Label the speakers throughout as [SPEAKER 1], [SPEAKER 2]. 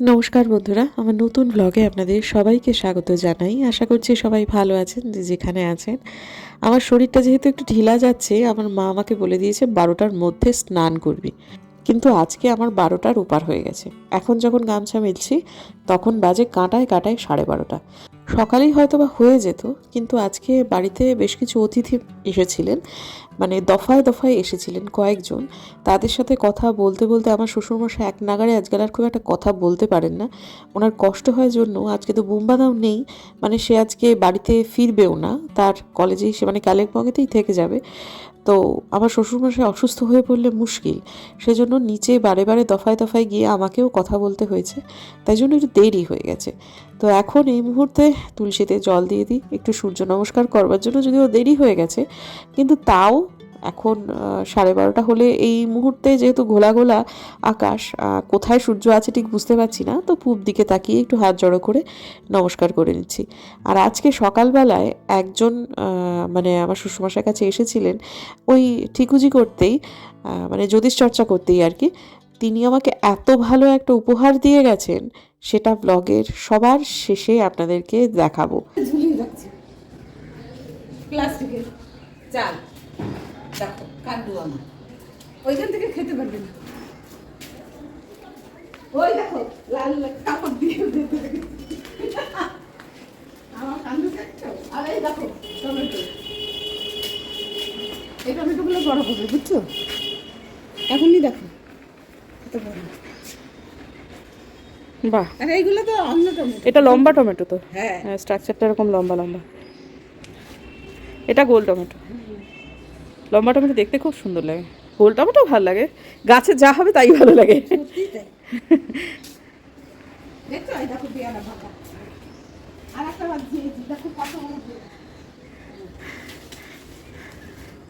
[SPEAKER 1] নমস্কার বন্ধুরা, আমার নতুন ব্লগে আপনাদের সবাইকে স্বাগত জানাই। আশা করছি সবাই ভালো আছেন, যে যেখানে আছেন। আমার শরীরটা যেহেতু একটু ঢিলা যাচ্ছে, আমার মা আমাকে বলে দিয়েছে বারোটার মধ্যে স্নান করবি। কিন্তু আজকে আমার বারোটার উপার হয়ে গেছে। এখন যখন গামছা মিলছি, তখন বাজে কাঁটায় কাঁটায় সাড়ে বারোটা। সকালেই হয়তো বা হয়ে যেত, কিন্তু আজকে বাড়িতে বেশ কিছু অতিথি এসেছিলেন। মানে দফায় দফায় এসেছিলেন কয়েকজন। তাদের সাথে কথা বলতে বলতে আমার শ্বশুরমশাই এক নাগারে আজকাল আর খুব একটা কথা বলতে পারেন না। ওনার কষ্ট হয় জন্য আজকে তো বুম্বাদাও নেই মানে সে আজকে বাড়িতে ফিরবেও না। তার কলেজেই সে মানে কালেকবঙ্গেতেই থেকে যাবে। তো আমার শ্বশুরমশাই অসুস্থ হয়ে পড়লে মুশকিল। সেজন্য নিচে বারে বারে দফায় দফায় গিয়ে আমাকেও কথা বলতে হয়েছে। তাই জন্য একটু দেরি হয়ে গেছে। তো এখন এই মুহূর্তে তুলসীতে জল দিয়ে দিই, একটু সূর্য নমস্কার করবার জন্য, যদিও দেরি হয়ে গেছে। কিন্তু তাও এখন সাড়ে বারোটা হলে এই মুহূর্তে যেহেতু ঘোলা ঘোলা আকাশ কোথায় সূর্য আছে ঠিক বুঝতে পারছি না, তো পূব দিকে তাকিয়ে একটু হাত জড়ো করে নমস্কার করে নিচ্ছি। আর আজকে সকালবেলায় একজন মানে আমার শ্বশুরমশার কাছে এসেছিলেন, ওই ঠিকুজি করতেই মানে জ্যোতিষ চর্চা করতেই আর কি তিনি আমাকে এত ভালো একটা উপহার দিয়ে গেছেন, সেটা ব্লগের সবার শেষে আপনাদেরকে দেখাবো।
[SPEAKER 2] এখনই দেখো। কত বড়
[SPEAKER 1] বাহ।
[SPEAKER 2] আর এইগুলো তো অন্য টমেটো
[SPEAKER 1] এটা লম্বা টমেটো তো?
[SPEAKER 2] হ্যাঁ।
[SPEAKER 1] হ্যাঁ স্ট্রাকচারটা এরকম লম্বা লম্বা। এটা গোল টমেটো লম্বা টমেটো দেখতে খুব সুন্দর লাগে। গোল টমেটো ভালো লাগে। গাছে যা হবে তাই ভালো লাগে।
[SPEAKER 2] কত বড়।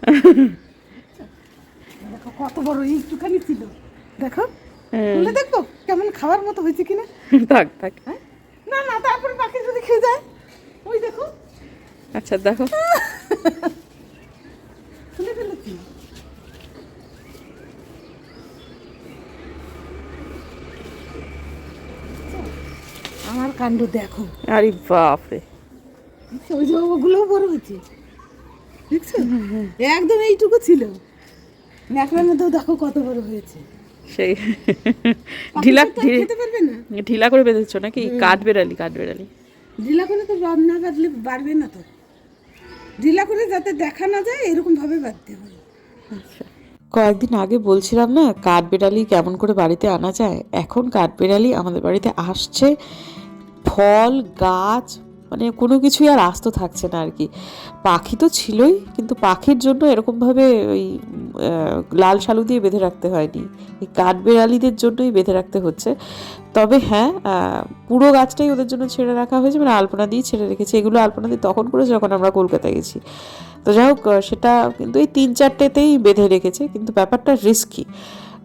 [SPEAKER 2] কত বড় একটুখানি ছিল। দেখো
[SPEAKER 1] হ্যাঁ।
[SPEAKER 2] খুলে দেখব কেমন খাবার মতো হয়েছে কিনা।
[SPEAKER 1] থাক থাক।
[SPEAKER 2] হ্যাঁ? না না তারপরে বাকি যদি খেয়ে যায় ওই দেখো।
[SPEAKER 1] আচ্ছা দেখো।
[SPEAKER 2] খুলে ফেলেছি। আমার কাণ্ড দেখো।
[SPEAKER 1] আরে বাপরে।
[SPEAKER 2] ওই যে ওগুলোও বড় হয়েছে। দেখছ? একদম এইটুকু ছিল। ন্যাকড়ার মধ্যেও দেখো কত বড় হয়েছে।
[SPEAKER 1] সেই ঢিলা
[SPEAKER 2] না।
[SPEAKER 1] ঢিলা করে বেঁধেছো নাকি? কাঠ বেড়ালি কাঠ বেড়ালি।
[SPEAKER 2] ঢিলা করে তো রান্না বাঁধলে বাড়বে না তো। ঢিলা করে যাতে দেখা না যায় এরকম ভাবে বাঁধতে হবে।
[SPEAKER 1] আচ্ছা। কয়েকদিন আগে বলছিলাম না কাঠবেড়ালি কেমন করে বাড়িতে আনা যায়? এখন কাঠবেড়ালি আমাদের বাড়িতে আসছে। ফল গাছ মানে কোনো কিছুই আর আস্ত থাকছে না আর কি। পাখি তো ছিলই, কিন্তু পাখির জন্য এরকমভাবে ওই লাল শালু দিয়ে বেঁধে রাখতে হয়নি। এই কাঠবেড়ালিদের জন্যই বেঁধে রাখতে হচ্ছে। তবে হ্যাঁ পুরো গাছটাই ওদের জন্য ছেড়ে রাখা হয়েছে মানে আলপনা দিয়ে ছেড়ে রেখেছে। এগুলো আলপনা দিয়ে তখন করেছে যখন আমরা কলকাতায় গেছি। তো যাই হোক সেটা কিন্তু এই তিন চারটেতেই বেঁধে রেখেছে, কিন্তু ব্যাপারটা রিস্কি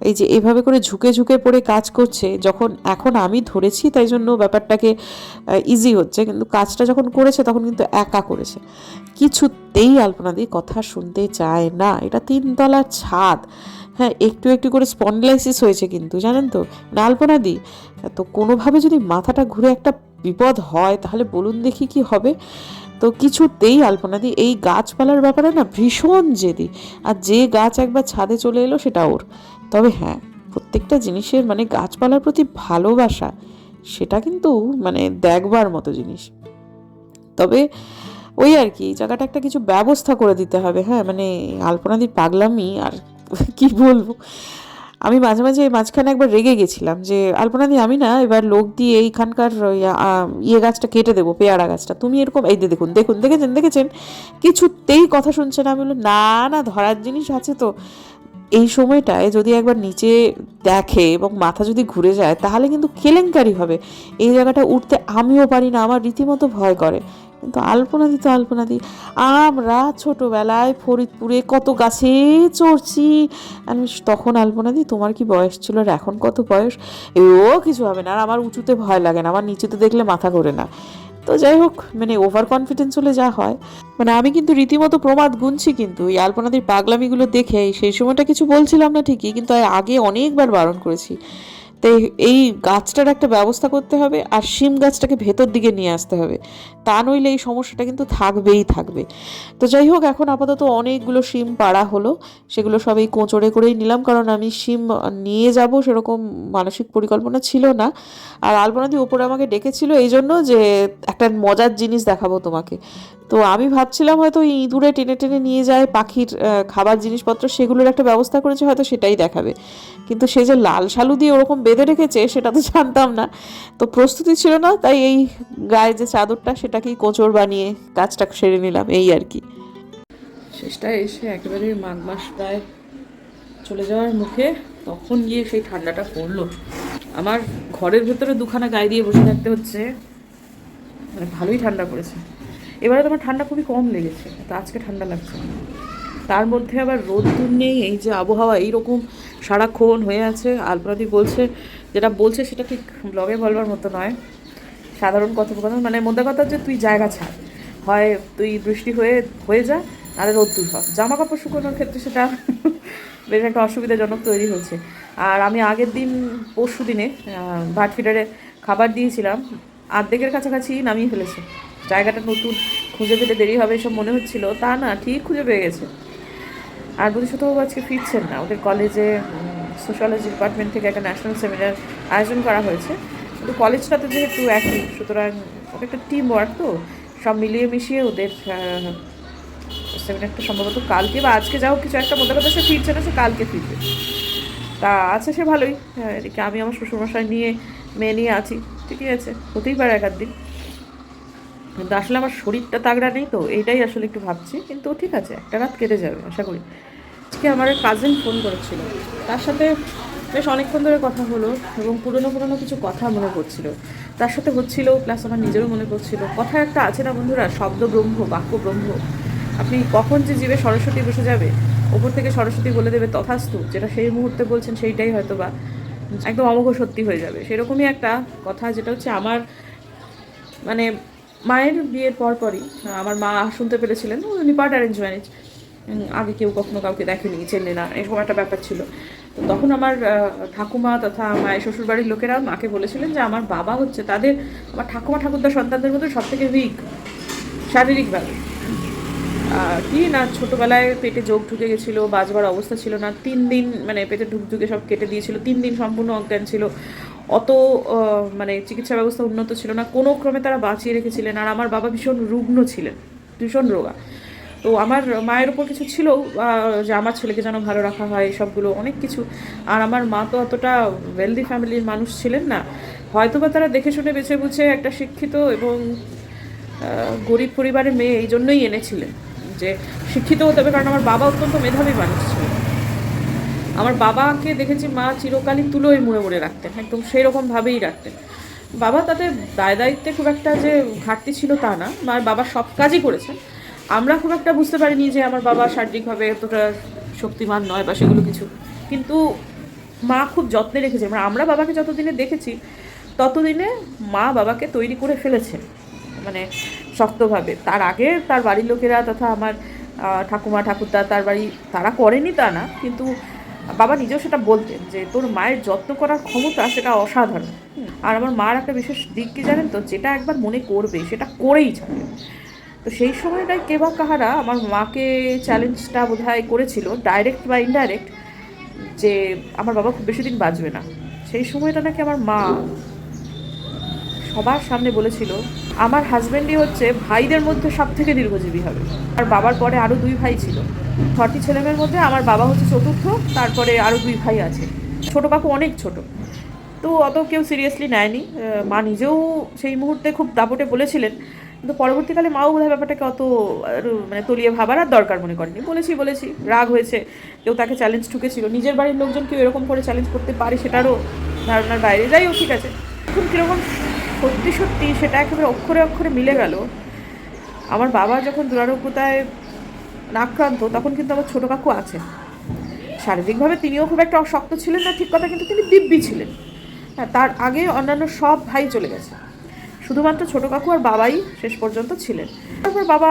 [SPEAKER 1] এই যে এভাবে করে ঝুঁকে ঝুঁকে পড়ে কাজ করছে, যখন এখন আমি ধরেছি তাই জন্য ব্যাপারটাকে ইজি হচ্ছে। কিন্তু কাজটা যখন করেছে তখন কিন্তু একা করেছে। কিছুতেই আলপনা দিয়ে কথা শুনতে চায় না। এটা তিনতলা ছাদ। হ্যাঁ একটু একটু করে স্পন্ডলাইসিস হয়েছে কিন্তু, জানেন তো? না, আলপনা দি? তো কোনোভাবে যদি মাথাটা ঘুরে একটা বিপদ হয়, তাহলে বলুন দেখি কি হবে। তো কিছুতেই আলপনা আলপনাদি এই গাছপালার ব্যাপারে না ভীষণ জেদি। আর যে গাছ একবার ছাদে চলে এলো সেটা ওর। তবে হ্যাঁ প্রত্যেকটা জিনিসের মানে গাছপালার প্রতি ভালোবাসা, সেটা কিন্তু মানে দেখবার মতো জিনিস। তবে ওই আর কি জায়গাটা একটা কিছু ব্যবস্থা করে দিতে হবে হ্যাঁ? মানে আলপনাদির পাগলামি আর কি বলব? আমি মাঝে মাঝে মাঝখানে একবার রেগে গেছিলাম যে আলপনাদি আমি না এবার লোক দিয়ে এইখানকার ইয়ে গাছটা কেটে দেবো, পেয়ারা গাছটা। তুমি এরকম, এই দেখুন দেখুন, দেখেছেন দেখেছেন? কিছুতেই কথা শুনছে না। আমি বললাম, না না, ধরার জিনিস আছে তো। এই সময়টায় যদি একবার নিচে দেখে এবং মাথা যদি ঘুরে যায়, তাহলে কিন্তু কেলেঙ্কারি হবে। এই জায়গাটা উঠতে আমিও পারি না, আমার রীতিমতো ভয় করে। কিন্তু আলপনাদি তো আলপনাদি আমরা ছোটোবেলায় ফরিদপুরে কত গাছে চড়ছি। আমি তখন আলপনাদি তোমার কি বয়স ছিল আর এখন কত বয়স? এ, ও কিছু হবে না, আর আমার উঁচুতে ভয় লাগে না, আমার নিচুতে দেখলে মাথা ঘোরে না। তো যাই হোক মানে ওভার কনফিডেন্স হলে যা হয়। মানে আমি কিন্তু রীতিমতো প্রমাদ গুনছি কিন্তু, এই আলপনাদের পাগলামিগুলো দেখে, সেই সময়টা কিছু বলছিলাম না ঠিকই, কিন্তু আগে অনেকবার বারণ করেছি। তাই এই গাছটার একটা ব্যবস্থা করতে হবে আর শিম গাছটাকে ভেতর দিকে নিয়ে আসতে হবে। তা নইলে এই সমস্যাটা কিন্তু থাকবেই থাকবে। তো যাই হোক, এখন আপাতত অনেকগুলো শিম পাড়া হলো। সেগুলো সব এই কোঁচড়ে করেই নিলাম, কারণ আমি শিম নিয়ে যাব সেরকম মানসিক পরিকল্পনা ছিল না। আর আলপনাদি ওপরে আমাকে ডেকেছিল এই জন্য যে একটা মজার জিনিস দেখাবো তোমাকে। তো আমি ভাবছিলাম হয়তো ইঁদুরে টেনে টেনে নিয়ে যায়, পাখির খাবার জিনিসপত্র সেগুলোর একটা ব্যবস্থা করেছে, হয়তো সেটাই দেখাবে। কিন্তু সে যে লাল শালু দিয়ে ওরকম বেঁধে রেখেছে, সেটা তো জানতাম না। তো প্রস্তুতি ছিল না, তাই এই গায়ে যে চাদরটা, সেটাকেই কোচর বানিয়ে কাজটা সেরে নিলাম, এই আর কি। শেষটা এসে একেবারে মাঘ মাস প্রায় চলে যাওয়ার মুখে তখন গিয়ে সেই ঠান্ডাটা পড়ল। আমার ঘরের ভেতরে দুখানা গায়ে দিয়ে বসে থাকতে হচ্ছে মানে ভালোই ঠান্ডা পড়েছে। এবারে তোমার ঠান্ডা খুবই কম লেগেছে, তো আজকে ঠান্ডা লাগছে তার মধ্যে আবার রোদ্দুর নেই, এই যে আবহাওয়া, এইরকম সারাক্ষণ হয়ে আছে। আলপনাদি বলছে, যেটা বলছে সেটা ঠিক ব্লগে বলবার মতো নয়। সাধারণ কথোপকথন মানে মধ্যে কথা যে তুই জায়গা ছাড়। হয় তুই বৃষ্টি হয়ে হয়ে যা আর রোদ্দুর হয়। জামা কাপড় শুকোনোর ক্ষেত্রে সেটা বেশ একটা অসুবিধাজনক তৈরি হয়েছে আর আমি আগের দিন, পরশু দিনে ভাট ফিডারে খাবার দিয়েছিলাম। আর্ধেকের কাছাকাছি নামিয়ে ফেলেছে। জায়গাটা নতুন, খুঁজে পেতে দেরি হবে এসব মনে হচ্ছিল। তা না, ঠিক খুঁজে পেয়ে গেছে। আর বোধহয় আজকে ফিরছেন না। ওদের কলেজে সোশ্যালজি ডিপার্টমেন্ট থেকে একটা ন্যাশনাল সেমিনার আয়োজন করা হয়েছে। কিন্তু কলেজটাতে যেহেতু একই, সুতরাং ওটা একটা টিম ওয়ার্ক তো, সব মিলিয়ে মিশিয়ে ওদের সেমিনারটা সম্ভবত কালকে বা আজকে যাও কিছু একটা কথা সে ফিরছে না, সে কালকে ফিরবে। তা আছে সে ভালোই। এদিকে আমি আমার শ্বশুরমশাই নিয়ে, মেয়ে নিয়ে আছি। ঠিকই আছে, হতেই পারে এক দিন। কিন্তু আসলে আমার শরীরটা তাগড়া নেই তো, এইটাই আসলে একটু ভাবছি। কিন্তু ঠিক আছে, একটা রাত কেটে যাবে, আশা করি। আজকে আমার কাজিন ফোন করেছিল। তার সাথে বেশ অনেকক্ষণ ধরে কথা হলো এবং পুরনো পুরনো কিছু কথা মনে পড়ছিল। তার সাথে হচ্ছিল প্লাস আমার নিজেরও মনে পড়ছিল। কথা একটা আছে না বন্ধুরা, শব্দ ব্রহ্ম, বাক্য ব্রহ্ম। আপনি কখন যে জীবে সরস্বতী বসে যাবে, ওপর থেকে সরস্বতী বলে দেবে তথাস্তু, যেটা সেই মুহূর্তে বলছেন সেইটাই হয়তো বা একদম অমোঘ সত্যি হয়ে যাবে। সেরকমই একটা কথা, যেটা হচ্ছে আমার মানে মায়ের বিয়ের পর পরই আমার মা শুনতে পেরেছিলেন উনি পার্ট অ্যারেঞ্জ ম্যারেজ আগে কেউ কখনো কাউকে দেখেনি, চেনে না, এরকম একটা ব্যাপার ছিল। তো তখন আমার ঠাকুমা তথা মায়ের শ্বশুরবাড়ির লোকেরা মাকে বলেছিলেন যে আমার বাবা হচ্ছে তাদের, আমার ঠাকুমা ঠাকুরদার সন্তানদের মধ্যে সব থেকে উইক শারীরিকভাবে কি না, ছোটোবেলায় পেটে যোগ ঢুকে গেছিল, বাজবার অবস্থা ছিল না, তিন দিন মানে পেটে ঢুক ঢুকে সব কেটে দিয়েছিল, তিন দিন সম্পূর্ণ অজ্ঞান ছিল। অত মানে চিকিৎসা ব্যবস্থা উন্নত ছিল না। কোনো ক্রমে তারা বাঁচিয়ে রেখেছিলেন। আর আমার বাবা ভীষণ রুগ্ন ছিলেন, ভীষণ রোগা। তো আমার মায়ের ওপর কিছু ছিল যে আমার ছেলেকে যেন ভালো রাখা হয়, সবগুলো অনেক কিছু। আর আমার মা তো অতটা ওয়েলদি ফ্যামিলির মানুষ ছিলেন না। হয়তোবা তারা দেখে শুনে, বেছে বুঝে একটা শিক্ষিত এবং গরিব পরিবারের মেয়ে এই জন্যই এনেছিলেন যে শিক্ষিত হতে হবে, কারণ আমার বাবা অত্যন্ত মেধাবী মানুষ ছিলেন। আমার বাবাকে দেখেছি মা চিরকালই তুলোয় মুড়ে মুড়ে রাখতেন, একদম সেই রকমভাবেই রাখতেন। বাবা তাতে দায় দায়িত্বে খুব একটা যে ঘাটতি ছিল তা না আমার বাবা সব কাজই করেছেন। আমরা খুব একটা বুঝতে পারিনি যে আমার বাবা শারীরিকভাবে এতটা শক্তিমান নয় বা সেগুলো কিছু। কিন্তু মা খুব যত্নে রেখেছে মানে আমরা বাবাকে যতদিনে দেখেছি, ততদিনে মা বাবাকে তৈরি করে ফেলেছেন মানে শক্তভাবে। তার আগে তার বাড়ির লোকেরা তথা আমার ঠাকুমা, ঠাকুরদা, তার বাড়ি তারা করেনি তা না, কিন্তু বাবা নিজেও সেটা বলতেন যে তোর মায়ের যত্ন করার ক্ষমতা সেটা অসাধারণ। আর আমার মার একটা বিশেষ দিক কি জানেন তো? যেটা একবার মনে করবে সেটা করেই ছাড়বে। তো সেই সময়টায় কে বা কাহারা আমার মাকে চ্যালেঞ্জটা বোধ হয় করেছিল ডাইরেক্ট বা ইনডাইরেক্ট যে আমার বাবা খুব বেশি দিন বাঁচবে না। সেই সময়টা নাকি আমার মা সবার সামনে বলেছিল আমার হাজব্যান্ডই হচ্ছে ভাইদের মধ্যে সব থেকে দীর্ঘজীবী হবে। আর বাবার পরে আরও দুই ভাই ছিল। ছটি ছেলেমেয়ের মধ্যে, আমার বাবা হচ্ছে চতুর্থ, তারপরে আরও দুই ভাই আছে। ছোট কাকু অনেক ছোট। তো অত কেউ সিরিয়াসলি নেয়নি। মা নিজেও সেই মুহূর্তে খুব দাপটে বলেছিলেন, কিন্তু পরবর্তীকালে মাও বোধহয় ব্যাপারটাকে অত মানে তলিয়ে ভাবার আর দরকার মনে করেনি। বলেছি বলেছি, রাগ হয়েছে, কেউ তাকে চ্যালেঞ্জ ঠুকেছিল। নিজের বাড়ির লোকজন কেউ এরকম করে চ্যালেঞ্জ করতে পারে সেটারও ধারণার বাইরে। যাই হোক, ঠিক আছে। এখন কীরকম সত্যি সত্যি সেটা একেবারে অক্ষরে অক্ষরে মিলে গেল। আমার বাবা যখন দুরারোগ্যতায় আক্রান্ত তখন কিন্তু আমার ছোটো কাকু আছেন শারীরিকভাবে তিনিও খুব একটা অশক্ত ছিলেন না, ঠিক কথা, কিন্তু তিনি দিব্যি ছিলেন। হ্যাঁ তার আগে অন্যান্য সব ভাই চলে গেছে। শুধুমাত্র ছোটো কাকু আর বাবাই শেষ পর্যন্ত ছিলেন। তারপর বাবা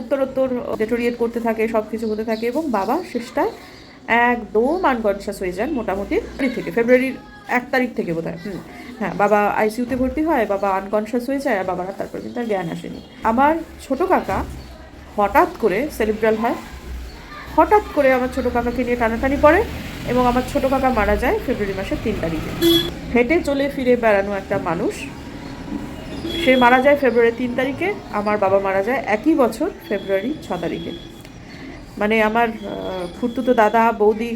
[SPEAKER 1] উত্তরোত্তর ডেটোরিয়েট করতে থাকে সব কিছু হতে থাকে এবং বাবা শেষটায় একদম আনকনশাস হয়ে যান মোটামুটি থেকে, ফেব্রুয়ারির এক তারিখ থেকে বোধ হয় হ্যাঁ বাবা আইসিইউতে ভর্তি হয়, বাবা আনকনশাস হয়ে যায়, আর বাবার তারপর কিন্তু আর জ্ঞান আসেনি। আমার ছোট কাকা হঠাৎ করে সেলিব্রাল হয়। হঠাৎ করে আমার ছোটো কাকাকে নিয়ে টানাটানি পড়ে এবং আমার ছোটো কাকা মারা যায় ফেব্রুয়ারি মাসের তিন তারিখে। হেঁটে চলে ফিরে বেড়ানো একটা মানুষ। সে মারা যায় ফেব্রুয়ারি তিন তারিখে, আমার বাবা মারা যায় একই বছর ফেব্রুয়ারি ছ তারিখে। মানে আমার খুড়তুতো দাদা, বৌদি,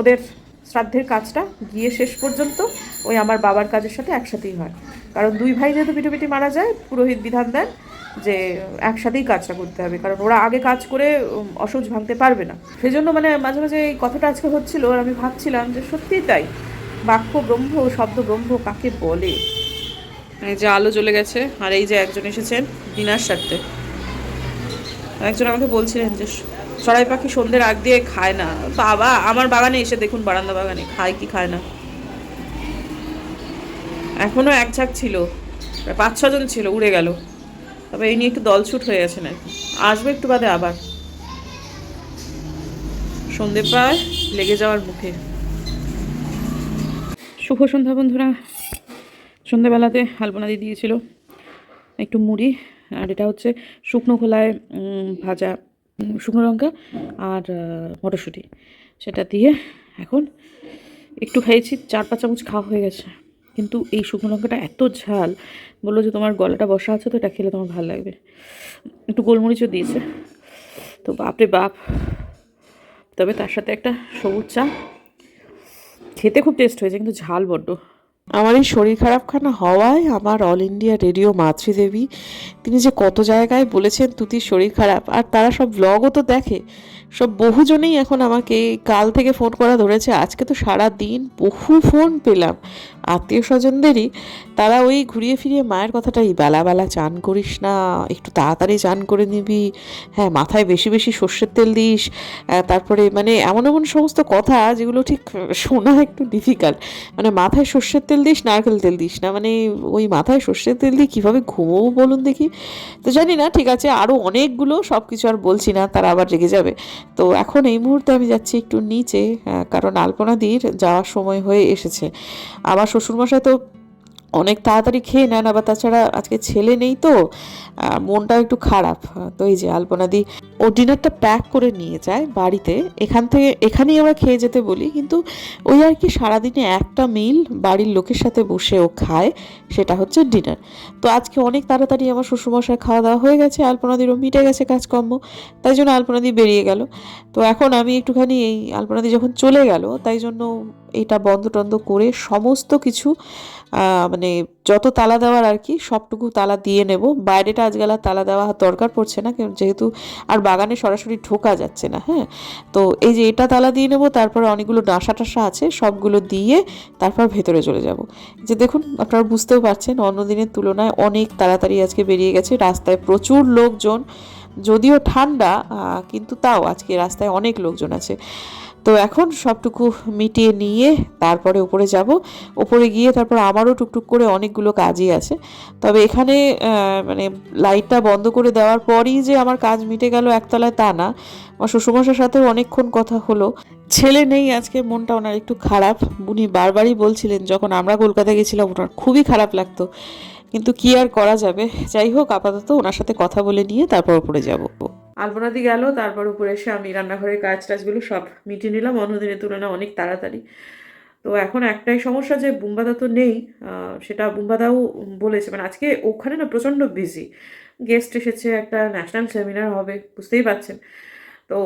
[SPEAKER 1] ওদের শ্রাদ্ধের কাজটা গিয়ে শেষ পর্যন্ত ওই আমার বাবার কাজের সাথে একসাথেই হয়। কারণ দুই ভাই যেহেতু পিঠোপিঠি মারা যায়, পুরোহিত বিধান দেন যে একসাথেই কাজটা করতে হবে কারণ ওরা আগে কাজ করে উম, অসহ্য ভাঙতে পারবে না। সেই জন্য মানে মাঝে মাঝে এই কথাটা আজকে হচ্ছিল আর আমি ভাবছিলাম যে সত্যিই তাই। বাক্য ব্রহ্ম শব্দ ব্রহ্ম কাকে বলে? এই যে আলো জ্বলে গেছে আর এই যে একজন এসেছেন ডিনার সারতে। একজন আমাকে বলছিলেন যে চড়াই পাখি সন্ধ্যের আগ দিয়ে খায় না। বাবা আমার বাগানে এসে দেখুন বারান্দা বাগানে খায় কি খায় না। এখনও এক ছিল পাঁচ ছজন ছিল উড়ে গেল। তবে এই নিয়ে একটু দলছুট হয়ে গেছে নাকি আসবে একটু বাদে আবার। সন্ধে প্রায়, লেগে যাওয়ার মুখে। শুভ সন্ধ্যা বন্ধুরা। সন্ধেবেলাতে সন্ধ্যেবেলাতে দিয়ে দিয়েছিল একটু মুড়ি, আর এটা হচ্ছে শুকনো খোলায় ভাজা শুকনো লঙ্কা আর মটরশুঁটি। সেটা দিয়ে এখন একটু খেয়েছি চার পাঁচ চামচ খাওয়া হয়ে গেছে। কিন্তু এই শুকনো লঙ্কাটা এত ঝাল। বলল যে তোমার গলাটা বসা আছে তো, এটা খেলে তোমার ভালো লাগবে। একটু গোলমরিচও দিয়েছে। তো বাপরে বাপ। তবে তার সাথে একটা সবুজ চা। খেতে খুব টেস্ট হয়েছে, কিন্তু ঝাল বড্ড। আমার এই শরীর খারাপখানা হওয়ায় আমার অল ইন্ডিয়া রেডিও মাতৃদেবী, তিনি যে কত জায়গায় বলেছেন তুতির শরীর খারাপ, আর তারা সব ব্লগও তো দেখে। সব বহুজনেই এখন আমাকে কাল থেকে ফোন করা ধরেছে, আজকে তো সারা দিন বহু ফোন পেলাম। আত্মীয় স্বজনদেরই তারা ওই ঘুরিয়ে ফিরিয়ে মায়ের কথাটাই বেলা বেলা চান করিস না, একটু তাড়াতাড়ি চান করে নিবি। হ্যাঁ মাথায় বেশি বেশি সর্ষের তেল দিস। তারপরে মানে এমন এমন সমস্ত কথা যেগুলো ঠিক শোনা একটু ডিফিকাল্ট মানে মাথায় সর্ষের তেল দিস, নারকেল তেল দিস না। মানে ওই মাথায় সর্ষের তেল দিয়ে কীভাবে ঘুমোবো বলুন দেখি। তো জানি না, ঠিক আছে আরও অনেকগুলো সব কিছু আর বলছি না, তারা আবার রেগে যাবে। তো এখন এই মুহূর্তে আমি যাচ্ছি একটু নিচে কারণ আলপনাদির যাওয়ার সময় হয়ে এসেছে। আমার শ্বশুরমশাই তো অনেক তাড়াতাড়ি খেয়ে নেন, আবার তাছাড়া আজকে ছেলে নেই তো মনটাও একটু খারাপ। তো এই যে আলপনাদি ও ডিনারটা প্যাক করে নিয়ে যায় বাড়িতে। এখান থেকে, এখানেই আমরা খেয়ে যেতে বলি, কিন্তু ওই আর কি সারাদিনে একটা মিল বাড়ির লোকের সাথে বসে ও খায়, সেটা হচ্ছে ডিনার তো আজকে অনেক তাড়াতাড়ি আমার শ্বশুরমশাই খাওয়া দাওয়া হয়ে গেছে, আলপনাদিরও মিটে গেছে কাজকর্ম, তাই জন্য আলপনাদি বেরিয়ে গেল। তো এখন আমি একটুখানি এই আলপনাদি যখন চলে গেল, তাই জন্য এটা বন্ধ টন্ধ করে সমস্ত কিছু মানে যত তালা দেওয়ার আর কি, সবটুকু তালা দিয়ে নেব। বাইরেটা আজকাল তালা দেওয়া দরকার পড়ছে না যেহেতু আর বাগানে সরাসরি ঢোকা যাচ্ছে না হ্যাঁ? তো এই যে এটা তালা দিয়ে নেব, তারপরে অনেকগুলো ডাঁসা টাসা আছে, সবগুলো দিয়ে তারপর ভেতরে চলে যাব। যে দেখুন, আপনারা বুঝতেও পারছেন অন্য দিনের তুলনায় অনেক তাড়াতাড়ি আজকে বেরিয়ে গেছে, রাস্তায় প্রচুর লোকজন, যদিও ঠান্ডা কিন্তু তাও আজকে রাস্তায় অনেক লোকজন আছে। তো এখন সবটুকু মিটিয়ে নিয়ে তারপরে উপরে যাব। উপরে গিয়ে তারপর আমারও টুকটুক করে অনেকগুলো কাজই আছে। তবে এখানে মানে লাইটটা বন্ধ করে দেওয়ার পরই যে আমার কাজ মিটে গেল একতলায় তা না। আমার শ্বশুরমশার সাথেও অনেকক্ষণ কথা হলো। ছেলে নেই আজকে, মনটা ওনার একটু খারাপ। উনি বারবারই বলছিলেন, যখন আমরা কলকাতা গেছিলাম, ওনার খুবই খারাপ লাগতো। কিন্তু কি আর করা যাবে? যাই হোক, আপাতত ওনার সাথে কথা বলে নিয়ে তারপর উপরে যাব। আলপনাদি গেল, তারপর উপরে এসে আমি রান্নাঘরের কাজ টাজগুলো সব মিটিয়ে নিলাম, অন্যদিনের তুলনায় অনেক তাড়াতাড়ি। তো এখন একটাই সমস্যা যে বুম্বাদা তো নেই সেটা বুম্বাদাও বলেছে। মানে আজকে ওখানে না প্রচণ্ড বিজি গেস্ট এসেছে, একটা ন্যাশনাল সেমিনার হবে, বুঝতেই পারছেন। তো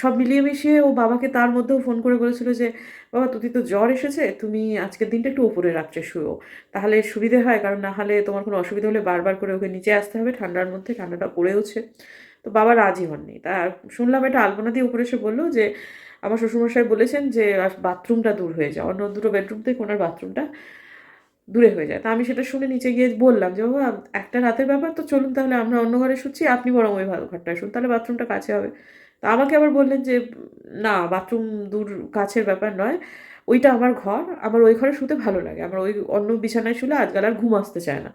[SPEAKER 1] সব মিলিয়ে মিশিয়ে ও বাবাকে তার মধ্যেও ফোন করে বলেছিল যে, বাবা তুই তো জ্বর এসেছে, তুমি আজকের দিনটা একটু ওপরে রাত্রে শুয়েও তাহলে সুবিধে হয়, কারণ না হলে তোমার কোনো অসুবিধা হলে বারবার করে ওকে নিচে আসতে হবে, ঠান্ডার মধ্যে, ঠান্ডাটা পড়েওছে। তো বাবা রাজি হননি। তা শুনলাম এটা আলপনা দিয়ে উপরে এসে বলল যে, আমার শ্বশুরমশাই বলেছেন যে, বাথরুমটা দূর হয়ে যায় অন্য দুটো বেডরুম থেকে ওনার বাথরুমটা দূরে হয়ে যায়। তা আমি সেটা শুনে নিচে গিয়ে বললাম যে, বাবা, একটা রাতের ব্যাপার তো চলুন তাহলে আমরা অন্য ঘরে শুচ্ছি, আপনি বরং ওই ভালো ঘরটায় শুন, তাহলে বাথরুমটা কাছে হবে। তা আমাকে আবার বললেন যে, না, বাথরুম দূর কাছের ব্যাপার নয়, ওইটা আমার ঘর, আমার ওই ঘরে শুতে ভালো লাগে। আমার ওই অন্য বিছানায় শুলে আজকাল আর ঘুম আসতে চায় না।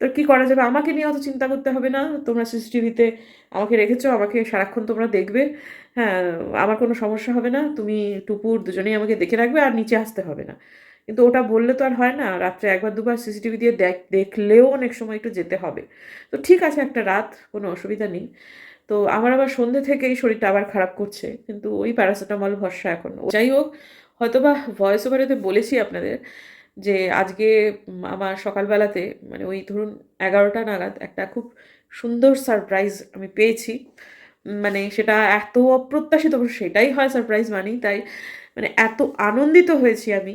[SPEAKER 1] তো কি করা যাবে? আমাকে নিয়ে অত চিন্তা করতে হবে না। তোমরা সিসিটিভিতে আমাকে রেখেছো, আমাকে সারাক্ষণ তোমরা দেখবে। হ্যাঁ আমার কোনো সমস্যা হবে না। তুমি, টুপুর দুজনেই আমাকে দেখে রাখবে আর নিচে আসতে হবে না। কিন্তু ওটা বললে তো আর হয় না। রাত্রে একবার, দুবার সিসিটিভি দিয়ে দেখ, দেখলেও অনেক সময় একটু যেতে হবে। তো ঠিক আছে, একটা রাত, কোনো অসুবিধা নেই। তো আমার আবার সন্ধ্যে থেকেই শরীরটা আবার খারাপ করছে। কিন্তু ওই প্যারাসিটামল ভরসা এখন। যাই হোক হয়তো বা ভয়েস ওভারেতে বলেছি আপনাদের। যে আজকে আমার সকালবেলাতে মানে ওই ধরুন এগারোটা নাগাদ একটা খুব সুন্দর সারপ্রাইজ আমি পেয়েছি। মানে সেটা এত অপ্রত্যাশিত, সেটাই হয় সারপ্রাইজ মানেই, তাই মানে এত আনন্দিত হয়েছি আমি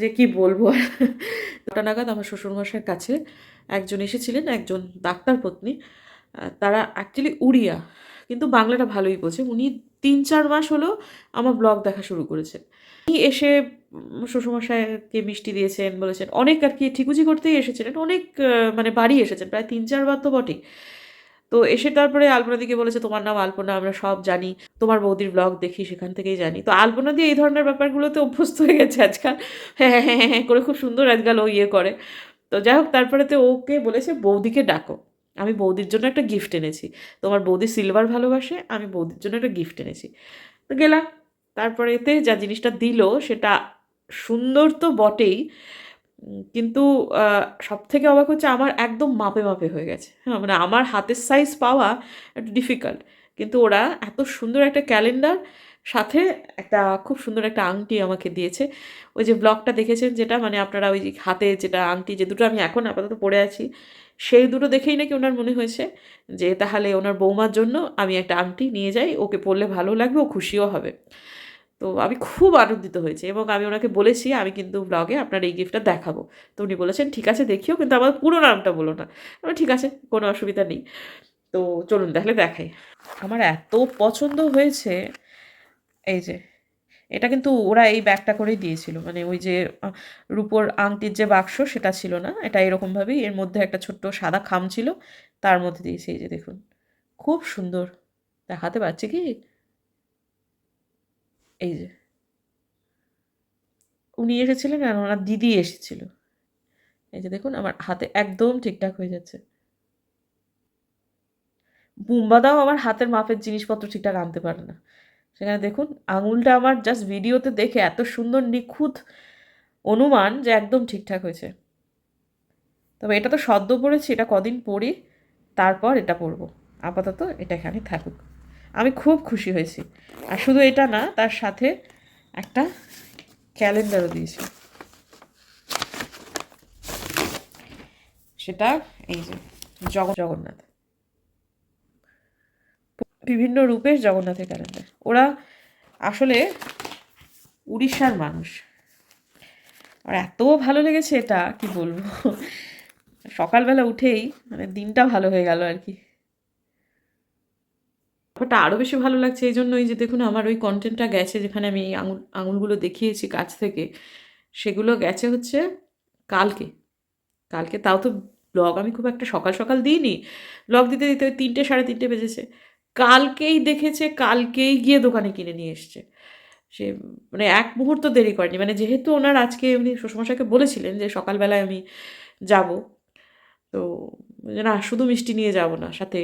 [SPEAKER 1] যে কি বলব। ওটা নাগাদ আমার শ্বশুরমশাইয়ের কাছে একজন এসেছিলেন, একজন ডাক্তার পত্নী তারা অ্যাকচুয়ালি উড়িয়া, কিন্তু বাংলাটা ভালোই বোঝে। উনি তিন চার মাস হলো আমার ব্লগ দেখা শুরু করেছেন। উনি এসে শ্বশুরমশাইকে মিষ্টি দিয়েছেন বলেছেন, অনেক আর কি ঠিকুজি করতেই এসেছিলেন, অনেক মানে বাড়ি এসেছেন, প্রায় তিন চারবার তো বটেই। তো এসে তারপরে আলপনাদিকে বলেছে, তোমার নাম আলপনা, আমরা সব জানি, তোমার বৌদির ব্লগ দেখি, সেখান থেকেই জানি। তো আলপনা দিয়ে এই ধরনের ব্যাপারগুলোতে অভ্যস্ত হয়ে গেছে আজকাল। হ্যাঁ হ্যাঁ হ্যাঁ হ্যাঁ করে খুব সুন্দর আজকাল ও ইয়ে করে। তো যাই হোক তারপরে তো ওকে বলেছে, বৌদিকে ডাকো। আমি বৌদির জন্য একটা গিফট এনেছি। তোমার বৌদি সিলভার ভালোবাসে, আমি বৌদির জন্য একটা গিফট এনেছি। তো গেলাম। তারপরে এতে যা জিনিসটা দিল সেটা সুন্দর তো বটেই কিন্তু সব থেকে অবাক হচ্ছে আমার একদম মাপে মাপে হয়ে গেছে। হ্যাঁ মানে আমার হাতের সাইজ পাওয়া একটু ডিফিকাল্ট কিন্তু ওরা এত সুন্দর একটা ক্যালেন্ডার সাথে একটা খুব সুন্দর একটা আংটি আমাকে দিয়েছে। ওই যে ব্লগটা দেখেছেন যেটা? মানে আপনারা ওই হাতে যেটা আংটি, যে দুটো আমি এখন আপাতত পরে আছি, সেই দুটো দেখেই নাকি ওনার মনে হয়েছে যে তাহলে ওনার বৌমার জন্য আমি একটা আংটি নিয়ে যাই, ওকে পরলে ভালো লাগবে, ও খুশিও হবে। তো আমি খুব আনন্দিত হয়েছি এবং আমি ওনাকে বলেছি আমি কিন্তু ব্লগে আপনার এই গিফটটা দেখাবো। তো উনি বলেছেন ঠিক আছে দেখিও কিন্তু আমার পুরো নামটা বলো না। আমি, ঠিক আছে কোনো অসুবিধা নেই। তো চলুন তাহলে দেখাই। আমার এত পছন্দ হয়েছে এই যে এটা কিন্তু ওরা এই ব্যাগটা করেই দিয়েছিল। মানে ওই যে রূপোর আংটির যে বাক্স সেটা ছিল না। এটা এরকমভাবেই এর মধ্যে একটা ছোট্ট সাদা খাম ছিল তার মধ্যে দিয়েছে এই যে দেখুন। খুব সুন্দর। দেখাতে পারছি কি? এই যে। উনি এসেছিলেন আর ওনার দিদি এসেছিল। এই যে দেখুন, আমার হাতে একদম ঠিকঠাক হয়ে যাচ্ছে। বুম্বাদাও আমার হাতের মাপের জিনিসপত্র ঠিকঠাক আনতে পারে না। সেখানে দেখুন, আঙুলটা আমার জাস্ট ভিডিওতে দেখে এত সুন্দর নিখুঁত অনুমান যে একদম ঠিকঠাক হয়েছে। তবে এটা তো সদ্য পড়েছি, এটা কদিন পড়ি, তারপর এটা পরবো আপাতত এটা এখানে থাকুক। আমি খুব খুশি হয়েছি। আর শুধু এটা না, তার সাথে একটা ক্যালেন্ডারও দিয়েছি। সেটা এই যে জগ জগন্নাথ। বিভিন্ন রূপের জগন্নাথের ক্যালেন্ডার। ওরা আসলে উড়িষ্যার মানুষ। আর এত ভালো লেগেছে এটা, কি বলব? সকালবেলা উঠেই মানে দিনটা ভালো হয়ে গেল আর কি। ব্যাপারটা আরও বেশি ভালো লাগছে এই জন্যই যে দেখুন আমার ওই কন্টেন্টটা গেছে যেখানে আমি এই আঙুল, আঙুলগুলো দেখিয়েছি কাছ থেকে। সেগুলো গেছে হচ্ছে কালকে। কালকে তাও তো ব্লগ আমি খুব একটা সকাল সকাল দিইনি। ব্লগ দিতে দিতে ওই তিনটে, সাড়ে তিনটে বেজেছে। কালকেই দেখেছে, কালকেই গিয়ে দোকানে কিনে নিয়ে এসছে। সে মানে এক মুহূর্ত দেরি করেনি। মানে যেহেতু ওনার আজকে উনি শ্বশুরমশাইকে বলেছিলেন যে সকালবেলায় আমি যাব, তো না, শুধু মিষ্টি নিয়ে যাব না, সাথে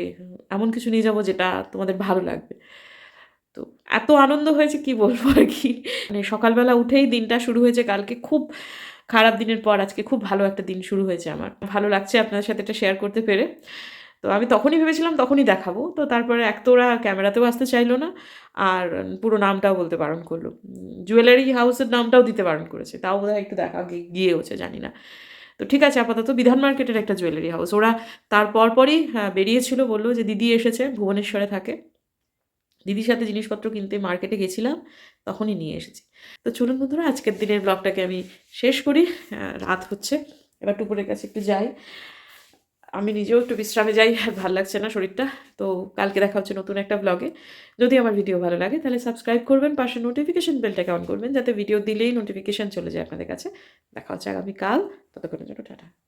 [SPEAKER 1] এমন কিছু নিয়ে যাব যেটা তোমাদের ভালো লাগবে। তো এত আনন্দ হয়েছে কি বলব আর কি? মানে সকালবেলা উঠেই দিনটা শুরু হয়েছে কালকে খুব খারাপ দিনের পর, আজকে খুব ভালো একটা দিন শুরু হয়েছে আমার। ভালো লাগছে আপনাদের সাথে এটা শেয়ার করতে পেরে। তো আমি তখনই ভেবেছিলাম তখনই দেখাবো। তো তারপরে এক তো ওরা ক্যামেরাতেও আসতে চাইলো না, আর পুরো নামটাও বলতে বারণ করল। জুয়েলারি হাউসের নামটাও দিতে বারণ করেছে। তাও বোধহয় একটু দেখা গিয়েওছে, জানি না। তো ঠিক আছে, আপাতত বিধান মার্কেটের একটা জুয়েলারি হাউস ওরা তার পরপরই বেরিয়েছিল, বলল যে দিদি এসেছে, ভুবনেশ্বরে থাকে। দিদির সাথে জিনিসপত্র কিনতে মার্কেটে গেছিলাম, তখনই নিয়ে এসেছি। তো চলুন বন্ধুরা, আজকের দিনের ব্লগটাকে আমি শেষ করি। রাত হচ্ছে, এবার টুপুরের কাছে একটু যাই। আমি নিজেও একটু বিশ্রামে যাই আর ভালো লাগছে না শরীরটা। তো কালকে দেখা হচ্ছে নতুন একটা ব্লগে যদি আমার ভিডিও ভালো লাগে, তাহলে সাবস্ক্রাইব করবেন, পাশে নোটিফিকেশন বেলটাকে অন করবেন, যাতে ভিডিও দিলেই নোটিফিকেশান চলে যায় আপনাদের কাছে। দেখা হচ্ছে আগামীকাল। ততক্ষণের জন্য টাটা।